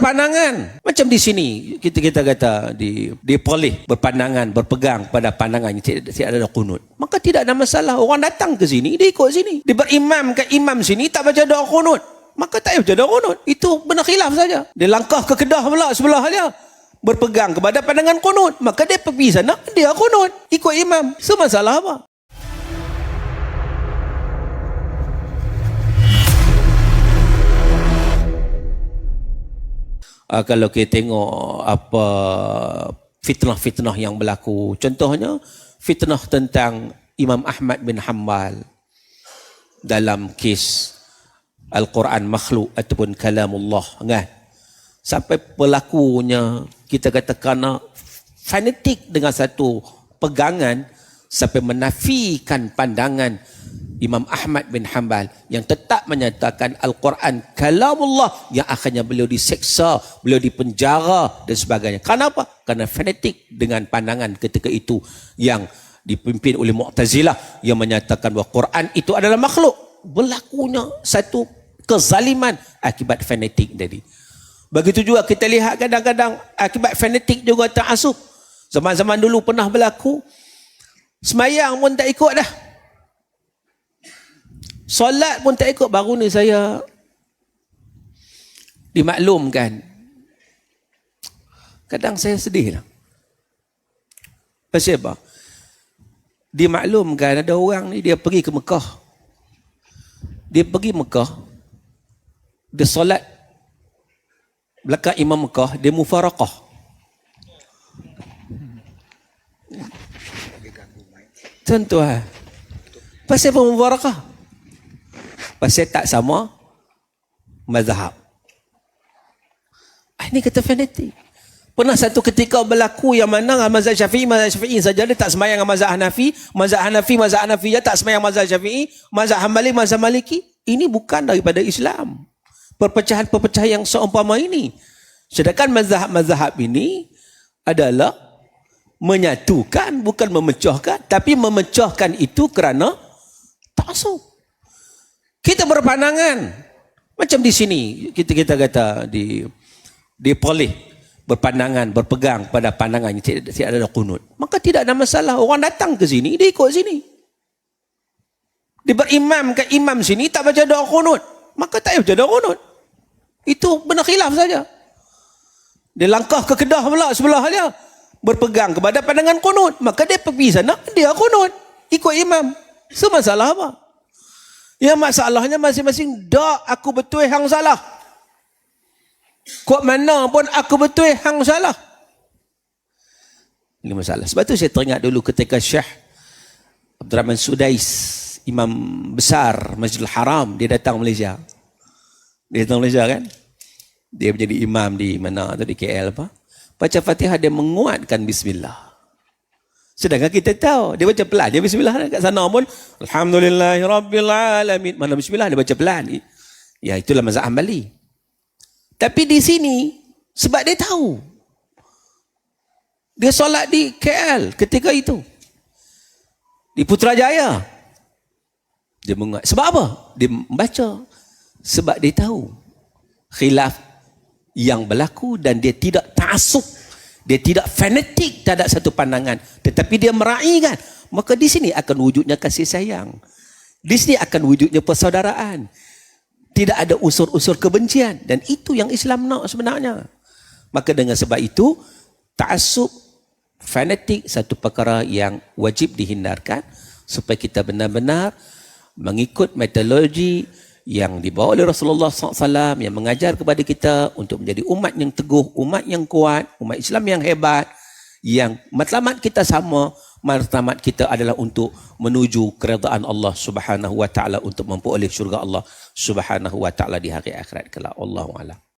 berpandangan. Macam di sini kita kita kata di di boleh berpandangan berpegang pada pandangan tidak, tidak ada kunut. Maka tidak ada masalah. Orang datang ke sini dia ikut sini. Dia berimam ke imam sini tak baca doa kunut. Maka tak payah baca doa kunut. Itu benar khilaf saja. Dia langkah ke kedah pula sebelah dia. Berpegang kepada pandangan kunut. Maka dia pergi sana dia kunut. Ikut imam. So masalah apa uh, kalau kita tengok apa fitnah-fitnah yang berlaku. Contohnya fitnah tentang Imam Ahmad bin Hanbal dalam kes Al-Quran makhluk ataupun kalamullah kan? Sampai pelakunya kita katakan fanatik dengan satu pegangan sampai menafikan pandangan Imam Ahmad bin Hanbal yang tetap menyatakan Al-Quran kalamullah yang akhirnya beliau diseksa, beliau dipenjara dan sebagainya. Kenapa? Karena fanatik dengan pandangan ketika itu yang dipimpin oleh Mu'tazilah yang menyatakan bahawa Quran itu adalah makhluk. Berlakunya satu kezaliman akibat fanatik tadi. Begitu juga kita lihat kadang-kadang akibat fanatik juga ta'asub. Zaman-zaman dulu pernah berlaku semayang pun tak ikut dah. Solat pun tak ikut baru ni saya dimaklumkan. Kadang saya sedih lah. Pasal apa? Dimaklumkan ada orang ni dia pergi ke Mekah. Dia pergi Mekah. Dia solat belakang imam Mekah, dia mufarakah. Tuan-tuan. Pasal apa mufarakah? Pasal tak sama mazhab. Ah, ini kata fanatik. Pernah satu ketika berlaku yang mana mazhab syafi'i, mazhab syafi'i saja dia tak semayang mazhab Hanafi, mazhab Hanafi, mazhab Hanafi dia tak semayang mazhab syafi'i, mazhab Hanbali, mazhab Maliki. Ini bukan daripada Islam. Perpecahan-perpecahan yang seumpama ini. Sedangkan mazhab-mazhab ini adalah menyatukan, bukan memecahkan. Tapi memecahkan itu kerana taksub. Kita berpandangan macam di sini kita kita kata di di boleh berpandangan berpegang pada pandangan tidak, tidak ada kunut. Maka tidak ada masalah orang datang ke sini dia ikut sini. Dia berimam ke imam sini tak baca doa kunut. Maka tak baca doa kunut. Itu benar khilaf saja. Dia langkah ke kedah pula sebelah dia. Berpegang kepada pandangan kunut. Maka dia pergi sana, dia kunut. Ikut imam. So masalah apa? Ya masalahnya masing-masing dak aku betul hang salah. Kok mana pun aku betul hang salah. Ini masalah. Sebab tu saya teringat dulu ketika Syekh Abdul Rahman Sudais, imam besar Masjidil Haram, dia datang Malaysia. Dia datang Malaysia kan? Dia menjadi imam di mana tu di KL apa? Baca Fatihah dia menguatkan bismillah. Sedangkan kita tahu, dia baca pelan. Dia bismillah kat sana pun. Alhamdulillahirrabbilalamin. Mana bismillah, dia baca pelan. Ya, itulah mazhab Hanbali. Tapi di sini, sebab dia tahu. Dia solat di KL ketika itu. Di Putrajaya. Dia mengat. Sebab apa? Dia membaca. Sebab dia tahu. Khilaf yang berlaku dan dia tidak ta'asuk dia tidak fanatik terhadap satu pandangan. Tetapi dia meraihkan. Maka di sini akan wujudnya kasih sayang. Di sini akan wujudnya persaudaraan. Tidak ada unsur-unsur kebencian. Dan itu yang Islam nak sebenarnya. Maka dengan sebab itu, ta'asub fanatik satu perkara yang wajib dihindarkan. Supaya kita benar-benar mengikut metodologi yang dibawa oleh Rasulullah SAW yang mengajar kepada kita untuk menjadi umat yang teguh, umat yang kuat, umat Islam yang hebat, yang matlamat kita sama, matlamat kita adalah untuk menuju keredaan Allah Subhanahu wa taala untuk memperoleh syurga Allah Subhanahu wa taala di hari akhirat kelak. Allahu a'lam.